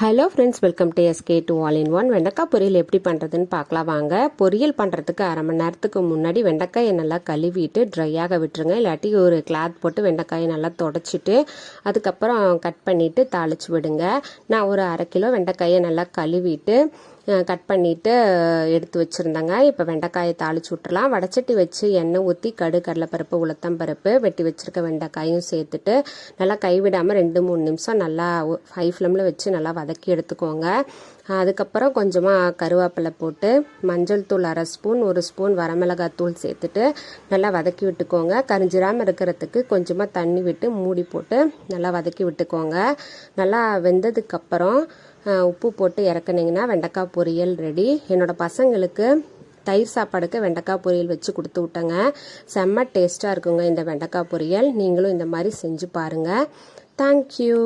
Hello friends welcome to SK two all in one வெண்டைக்காய் பொரியல் எப்படி பண்ணுறதுன்னு பார்க்கலாம். வாங்க பொரியல் பண்ணுறதுக்கு அரை மணி நேரத்துக்கு முன்னாடி வெண்டைக்காயை நல்லா கழுவிட்டு ட்ரையாக விட்டுருங்க. இல்லாட்டி ஒரு கிளாத் போட்டு வெண்டைக்காயை நல்லா தொடச்சிட்டு அதுக்கப்புறம் கட் பண்ணிவிட்டு தாளிச்சு விடுங்க. நான் ஒரு அரை கிலோ வெண்டைக்காயை நல்லா கழுவிட்டு கட் பண்ணிவிட்டு எடுத்து வச்சுருந்தேங்க. இப்போ வெண்டைக்காயை தாளிச்சு விட்றலாம் வடச்சட்டி வச்சு எண்ணெய் ஊற்றி கடு கடலைப்பருப்பு உளுத்தம்பருப்பு வெட்டி வச்சுருக்க வெண்டைக்காயும் சேர்த்துட்டு நல்லா கைவிடாமல் ரெண்டு மூணு நிமிஷம் நல்லா ஹை ஃப்ளேமில் வச்சு நல்லா வதக்கி எடுத்துக்கோங்க. அதுக்கப்புறம் கொஞ்சமாக கருவேப்பிலை போட்டு மஞ்சள் தூள் அரை ஸ்பூன் ஒரு ஸ்பூன் வரமிளகாய் தூள் சேர்த்துட்டு நல்லா வதக்கி விட்டுக்கோங்க. கரிஞ்சிராமல் இருக்கிறதுக்கு கொஞ்சமாக தண்ணி விட்டு மூடி போட்டு நல்லா வதக்கி விட்டுக்கோங்க. நல்லா வெந்ததுக்கப்புறம் உப்பு போட்டு இறக்குனீங்கன்னா வெண்டைக்காய் பொரியல் ரெடி என்னோடய பசங்களுக்கு தயிர் சாப்பாடுக்கு வெண்டைக்காய் பொரியல் வச்சு கொடுத்து விட்டேங்க. செம்ம டேஸ்ட்டாக இருக்குங்க இந்த வெண்டைக்காய் பொரியல். நீங்களும் இந்த மாதிரி செஞ்சு பாருங்கள் தேங்க்யூ